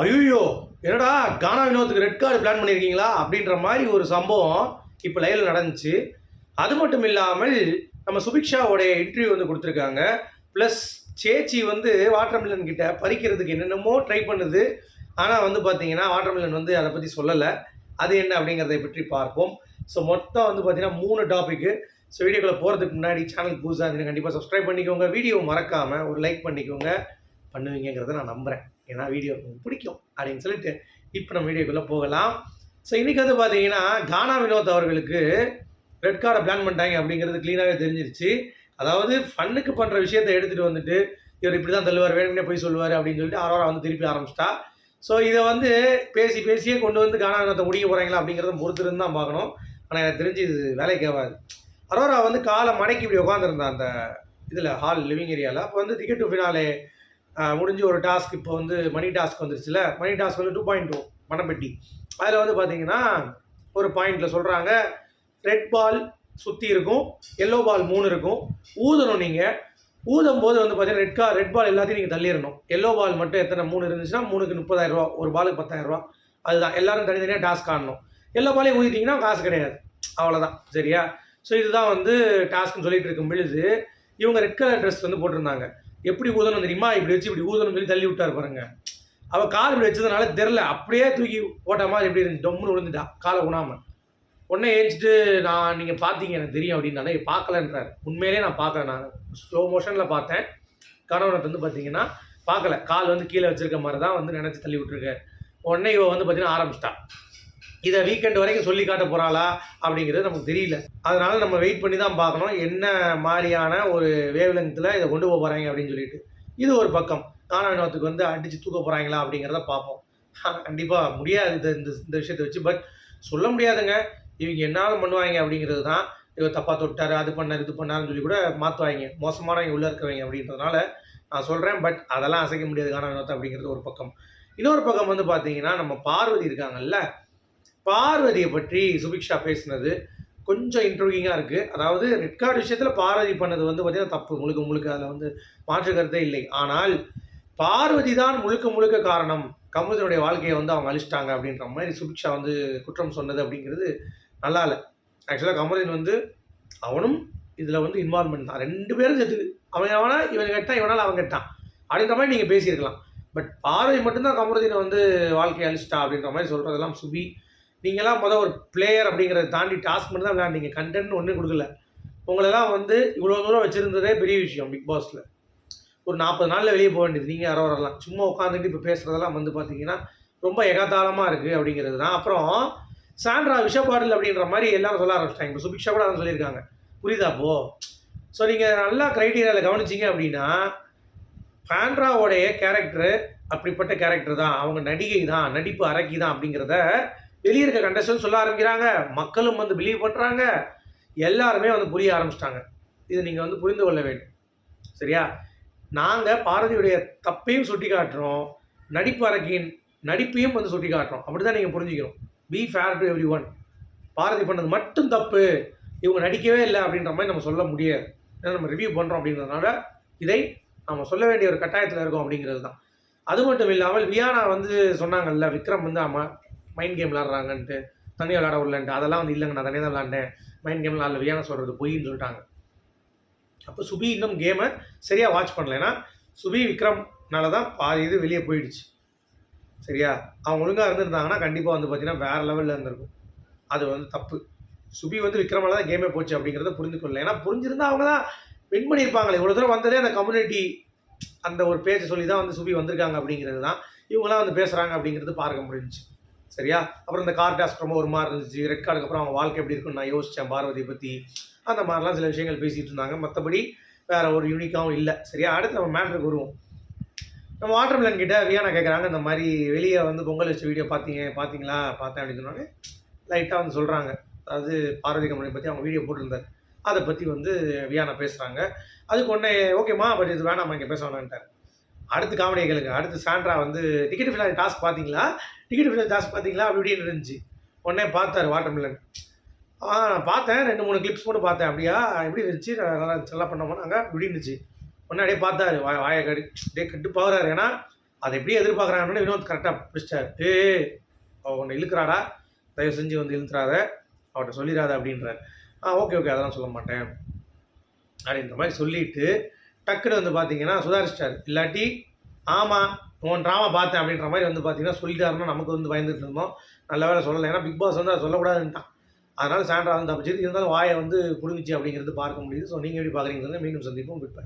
ஐயோ என்னடா கானா வினோத்துக்கு ரெட் கார்டு பிளான் பண்ணியிருக்கீங்களா அப்படின்ற மாதிரி ஒரு சம்பவம் இப்போ லைனில் நடந்துச்சு. அது மட்டும் இல்லாமல் நம்ம சுபிக்ஷாவோடைய இன்டர்வியூ வந்து கொடுத்துருக்காங்க. ப்ளஸ் சேச்சி வந்து வாட்டர்மிலன் கிட்ட பறிக்கிறதுக்கு என்னென்னமோ ட்ரை பண்ணுது. ஆனால் வந்து பார்த்தீங்கன்னா வாட்டர்மிலன் வந்து அதை பற்றி சொல்லலை. அது என்ன அப்படிங்கிறதை பற்றி பார்ப்போம். ஸோ மொத்தம் வந்து பார்த்தீங்கன்னா மூணு டாப்பிக்கு ஸோ வீடியோக்குள்ளே போகிறதுக்கு முன்னாடி சேனல் புதுசாக இருந்தீங்க கண்டிப்பாக சப்ஸ்கிரைப் பண்ணிக்கோங்க. வீடியோ மறக்காமல் ஒரு லைக் பண்ணிக்கோங்க. பண்ணுவீங்கிறத நான் நம்புகிறேன் ஏன்னா வீடியோ உங்களுக்கு பிடிக்கும் அப்படின்னு சொல்லிட்டு இப்போ நம்ம வீடியோக்குள்ளே போகலாம். ஸோ இன்றைக்கி வந்து பார்த்தீங்கன்னா கானா வினோத் அவர்களுக்கு ரெட் கார்டை பிளான் பண்ணிட்டாங்க அப்படிங்கிறது க்ளீனாகவே தெரிஞ்சிருச்சு. அதாவது ஃபன்னுக்கு பண்ணுற விஷயத்தை எடுத்துகிட்டு வந்துட்டு இவர் இப்படி தான் தள்ளுவார் வேணும்னே போய் சொல்லுவார் அப்படின்னு சொல்லிட்டு அரோரா வந்து திருப்பி ஆரம்பிச்சிட்டா. ஸோ இதை வந்து பேசி பேசியே கொண்டு வந்து கானா வினோத்தை முடிக்க போகிறாங்களா அப்படிங்கிறத பொறுத்திருந்து தான் பார்க்கணும். ஆனால் எனக்கு தெரிஞ்சு இது வேலைக்கு ஆகாது. அரோரா வந்து காலை மடக்கி இப்படி உட்காந்துருந்தா அந்த இதில் ஹால் லிவிங் ஏரியாவில் அப்போ வந்து டிக்கெட் டு ஃபினாலே முடிஞ்சு ஒரு டாஸ்க் இப்போ வந்து மணி டாஸ்க் வந்துருச்சுல. மணி டாஸ்க் வந்து டூ பாயிண்ட் டூ மணப்பெட்டி. அதில் வந்து பார்த்தீங்கன்னா ஒரு பாயிண்டில் சொல்கிறாங்க ரெட் பால் சுற்றி இருக்கும் எல்லோ பால் மூணு இருக்கும். ஊதணும் நீங்கள் ஊதும் போது வந்து பார்த்தீங்கன்னா ரெட் கா ரெட் பால் எல்லாத்தையும் நீங்கள் தள்ளிடணும். எல்லோ பால் மட்டும் எத்தனை? மூணு இருந்துச்சுன்னா மூணுக்கு முப்பதாயிரம் ரூபா ஒரு பாலுக்கு பத்தாயிரம் ரூபா. அதுதான். எல்லாரும் தனித்தனியாக டாஸ்க் ஆடணும் எல்லா பாலையும் ஊதிட்டிங்கன்னா காசு கிடையாது. அவ்வளோதான் சரியா? ஸோ இதுதான் வந்து டாஸ்க்னு சொல்லிட்டு இருக்கும் பொழுது இவங்க ரெட் கலர் ட்ரெஸ் வந்து போட்டிருந்தாங்க. எப்படி ஊதணும் தெரியுமா? இப்படி வச்சு இப்படி ஊதணும் சொல்லி தள்ளி விட்டார் பாருங்க. அவள் கால் இப்படி வச்சதுனால தெரில அப்படியே தூக்கி ஓட்ட மாதிரி எப்படி இருந்துச்சு? டொம்முன்னு விழுந்துட்டா காலை உணாமல் உடனே ஏஞ்சிட்டு நான் நீங்கள் பார்த்தீங்க எனக்கு தெரியும் அப்படின்னாலே பார்க்கலன்றார் உண்மையிலே நான் பார்க்கல நான் ஸ்லோ மோஷனில் பார்த்தேன். கணவனை வந்து பார்த்தீங்கன்னா பார்க்கல கால் வந்து கீழே வச்சிருக்க மாதிரி தான் வந்து நினச்சி தள்ளி விட்டுருக்காரு. உடனே இவ வந்து பார்த்தீங்கன்னா ஆரம்பிச்சிட்டா. இதை வீக்கெண்ட் வரைக்கும் சொல்லி காட்ட போகிறாளா அப்படிங்கிறது நமக்கு தெரியல. அதனால் நம்ம வெயிட் பண்ணி தான் பார்க்கணும். என்ன மாதிரியான ஒரு வேவ்லெங்த்தில் இதை கொண்டு போக போகிறாங்க அப்படின்னு சொல்லிட்டு. இது ஒரு பக்கம். காண வினோத்துக்கு வந்து அடித்து தூக்க போகிறாங்களா அப்படிங்கிறத பார்ப்போம். கண்டிப்பாக முடியாது இந்த இந்த விஷயத்தை வச்சு. பட் சொல்ல முடியாதுங்க. இவங்க என்னாலும் பண்ணுவாங்க அப்படிங்கிறது தான் இவர் தப்பாக தொட்டார் அது பண்ணார் இது பண்ணாருன்னு சொல்லி கூட மாற்றுவாங்க மோசமானவங்க உள்ளே இருக்கிறவங்க அப்படின்றதுனால நான் சொல்கிறேன் பட் அதெல்லாம் அசைக்க முடியாது. காண வினோத் அப்படிங்கிறது ஒரு பக்கம். இன்னொரு பக்கம் வந்து பார்த்தீங்கன்னா நம்ம பார்வதி இருக்காங்கல்ல பார்வதியை பற்றி சுபிக்ஷா பேசினது கொஞ்சம் இன்ட்ரூவிங்காக இருக்குது அதாவது ரெட் கார்டு விஷயத்தில் பார்வதி பண்ணது வந்து பார்த்தீங்கன்னா தப்பு. முழுக்க முழுக்க அதில் வந்து மாற்று கருத்தே இல்லை. ஆனால் பார்வதி தான் முழுக்க முழுக்க காரணம். கமுதனுடைய வாழ்க்கையை வந்து அவங்க அழிச்சிட்டாங்க அப்படின்ற மாதிரி சுபிக்ஷா வந்து குற்றம் சொன்னது அப்படிங்கிறது நல்லா இல்லை. ஆக்சுவலாக கமலின் வந்து அவனும் இதில் வந்து இன்வால்மெண்ட் தான். ரெண்டு பேரும் சேர்த்து அவன் அவனா இவன் கேட்டான் இவனால் அவன் கேட்டான் அப்படின்ற மாதிரி நீங்கள் பேசியிருக்கலாம். பட் பார்வதி மட்டும்தான் கமருதீனை வந்து வாழ்க்கையை அழிச்சிட்டா அப்படின்ற மாதிரி சொல்கிறதெல்லாம் சுபி நீங்களாம் மொதல் ஒரு பிளேயர் அப்படிங்கிறத தாண்டி டாஸ்க் மட்டும் தான் விளையாண்டீங்க கண்டென்ட் ஒன்றும் கொடுக்கல. உங்களெல்லாம் வந்து இவ்வளோ தூரம் வச்சுருந்ததே பெரிய விஷயம் பிக் பாஸில் ஒரு நாற்பது நாளில் வெளியே போக வேண்டியது. நீங்கள் யாரோ வரலாம். சும்மா உட்காந்துட்டு இப்போ பேசுகிறதெல்லாம் வந்து பார்த்தீங்கன்னா ரொம்ப எகாத்தாளமாக இருக்குது அப்படிங்கிறது தான். அப்புறம் சாண்ட்ரா விஷப்பாடல் அப்படின்ற மாதிரி எல்லாரும் சொல்ல ஆரம்பிச்சிட்டாங்க. இப்போ சுபிக்ஷா கூட சொல்லியிருக்காங்க. புரியுதா அப்போ ஸோ நீங்கள் நல்லா க்ரைட்டீரியாவில் கவனிச்சிங்க அப்படின்னா சாண்ட்ராவோடைய கேரக்டரு அப்படிப்பட்ட கேரக்டர் தான். அவங்க நடிகை தான் நடிப்பு அரக்கி தான் அப்படிங்கிறத வெளியே இருக்க கண்டஸ்டன் சொல்ல ஆரம்பிக்கிறாங்க. மக்களும் வந்து பிலீவ் பண்ணுறாங்க எல்லாருமே வந்து புரிய ஆரம்பிச்சிட்டாங்க. இது நீங்கள் வந்து புரிந்து கொள்ள வேண்டும். சரியா? நாங்கள் பாரதியுடைய தப்பையும் சுட்டி காட்டுறோம் நடிப்பு அரக்கின் நடிப்பையும் வந்து சுட்டி காட்டுறோம் அப்படி தான் நீங்கள் புரிஞ்சுக்கணும் be fair to everyone Bharathi பண்ணது மட்டும் தப்பு. இவங்க நடிக்கவே இல்லை அப்படின்ற மாதிரி நம்ம சொல்ல முடியாது. ஏன்னா நம்ம ரிவ்யூ பண்ணுறோம் அப்படின்றதுனால இதை நம்ம சொல்ல வேண்டிய ஒரு கட்டாயத்தில் இருக்கோம் அப்படிங்கிறது தான் அது மட்டும் இல்லாமல் வியானா வந்து சொன்னாங்கல்ல விக்ரம் வந்து ஆமாம் மைண்ட் கேம் விளாட்றாங்கன்ட்டு தனியாக விளாட விடலன்ட்டு அதெல்லாம் வந்து இல்லைங்க நான் தனியாக தான் விளாண்டேன் மைண்ட் கேம் விளாட்ல வியானா சொல்கிறது பொய்ன்னு சொல்லிட்டாங்க. அப்போ சுபி இன்னும் கேமை சரியாக வாட்ச் பண்ணல. ஏன்னா சுபி விக்ரம்னால தான் பாதி இது வெளியே போயிடுச்சு. சரியா? அவங்க ஒழுங்காக இருந்திருந்தாங்கன்னா கண்டிப்பாக வந்து பார்த்தீங்கன்னா வேறு லெவலில் இருந்திருக்கும். அது வந்து தப்பு. சுபி வந்து விக்ரமால தான் கேமே போச்சு அப்படிங்கிறத புரிந்து கொள்ளல ஏன்னா புரிஞ்சிருந்தா அவங்க தான் வின் பண்ணியிருப்பாங்களே இவ்வளோ தூரம் வந்ததே அந்த கம்யூனிட்டி அந்த ஒரு பேச்சை சொல்லி தான் வந்து சுபி வந்திருக்காங்க அப்படிங்கிறது தான் இவங்களாம் வந்து பேசுகிறாங்க அப்படிங்கிறது பார்க்க முடிஞ்சுச்சு. சரியா? அப்புறம் இந்த கார் டாஸ்க் ரொம்ப ஒரு மாதிரி இருந்துச்சு. ரெட் கார்டுக்கு அப்புறம் அவங்க வாழ்க்கை எப்படி இருக்குன்னு நான் யோசித்தேன் பார்வதியை பற்றி அந்த மாதிரிலாம் சில விஷயங்கள் பேசிகிட்டு இருந்தாங்க. மற்றபடி வேற ஒரு யூனிக்காகவும் இல்லை. சரியா? அடுத்து நம்ம மேட்ருக்கு வருவோம். நம்ம வாட்டர் மிலன் கிட்ட வியானா கேட்குறாங்க இந்த மாதிரி வெளியே வந்து பொங்கல் வச்ச வீடியோ பார்த்தீங்க பார்த்தீங்களா? பார்த்தேன் அப்படின்னு சொன்னாங்க லைட்டாக வந்து சொல்கிறாங்க அதாவது பார்வதி கம்பெனி பற்றி அவங்க வீடியோ போட்டிருந்தார். அதை பற்றி வந்து வியானா பேசுகிறாங்க அதுக்கு உடனே ஓகேம்மா பட் இது வேணாம்மா இங்கே பேச வேணான்ட்டார் அடுத்து காமெடியை கேளுங்க. அடுத்து சாண்ட்ரா வந்து டிக்கெட் ஃபில் டாஸ்க் பார்த்தீங்களா டிக்கெட் ஃபில் டாஸ்க் பார்த்தீங்களா அப்படி இப்படின்னு இருந்துச்சு. உடனே பார்த்தாரு வாட்டர்மில்லன் ஆ நான் பார்த்தேன். ரெண்டு மூணு கிளிப்ஸ் மட்டும் பார்த்தேன். அப்படியா? எப்படி இருந்துச்சு? நான் நல்லா நல்லா பண்ணோமா நாங்கள் இப்படி இருந்துச்சு. உடனே அப்படியே பார்த்தாரு. வாய வாயை கடி அப்படியே கட்டு போகிறாரு ஏன்னா அதை எப்படியே எதிர்பார்க்குறாங்கன்னு வினோத் கரெக்டாக பிடிச்சிட்டாரு ஏ அவ உன்னை இழுக்கிறாடா? தயவு செஞ்சு வந்து இழுத்துறாத. அவட்ட சொல்லிடாத அப்படின்றார். ஆ ஓகே ஓகே. அதெல்லாம் சொல்ல மாட்டேன். அப்படின்ற மாதிரி சொல்லிட்டு டக்குன்னு வந்து பார்த்தீங்கன்னா சுதாரிச்சிட்டார். இல்லாட்டி ஆமாம் உன் ட்ராமா பார்த்தேன் அப்படின்ற மாதிரி வந்து பார்த்தீங்கன்னா சொல்லிட்டாருன்னா நமக்கு வந்து பயந்துட்டு இருந்தோம். நல்ல வேலை சொல்லலை. ஏன்னா பிக் பாஸ் வந்து அதை சொல்லக்கூடாதுன்ட்டான். அதனால சாண்ட்ரா வந்து தப்பிச்சு இருந்தாலும் வாயை வந்து புடுங்கிச்சு அப்படிங்கிறது பார்க்க முடியுது. ஸோ நீங்கள் எப்படி பார்க்குறீங்கிறது மீண்டும் சந்திப்போம். குட்